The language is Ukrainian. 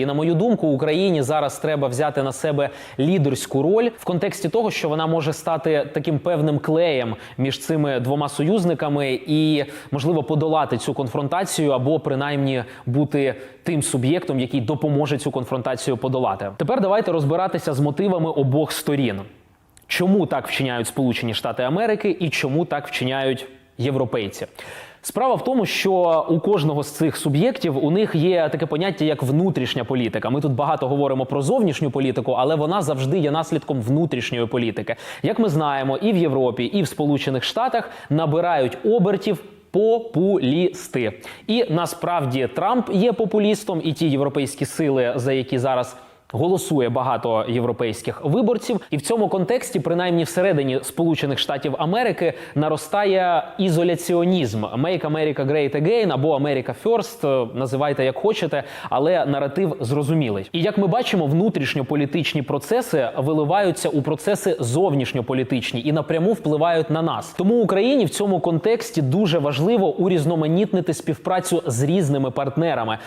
І на мою думку, Україні зараз треба взяти на себе лідерську роль в контексті того, що вона може стати таким певним клеєм між цими двома союзниками і можливо подолати цю конфронтацію або принаймні бути тим суб'єктом, який допоможе цю конфронтацію подолати. Тепер давайте розбиратися з мотивами обох сторін. Чому так вчиняють Сполучені Штати Америки і чому так вчиняють європейці? Справа в тому, що у кожного з цих суб'єктів у них є таке поняття як внутрішня політика. Ми тут багато говоримо про зовнішню політику, але вона завжди є наслідком внутрішньої політики. Як ми знаємо, і в Європі, і в Сполучених Штатах набирають обертів. Популісти, і насправді Трамп є популістом, і ті європейські сили, за які зараз голосує багато європейських виборців, і в цьому контексті, принаймні всередині Сполучених Штатів Америки, наростає ізоляціонізм «Make America Great Again» або «America First», е, називайте як хочете, але наратив зрозумілий. І як ми бачимо, внутрішньополітичні процеси виливаються у процеси зовнішньополітичні і напряму впливають на нас. Тому Україні в цьому контексті дуже важливо урізноманітнити співпрацю з різними партнерами.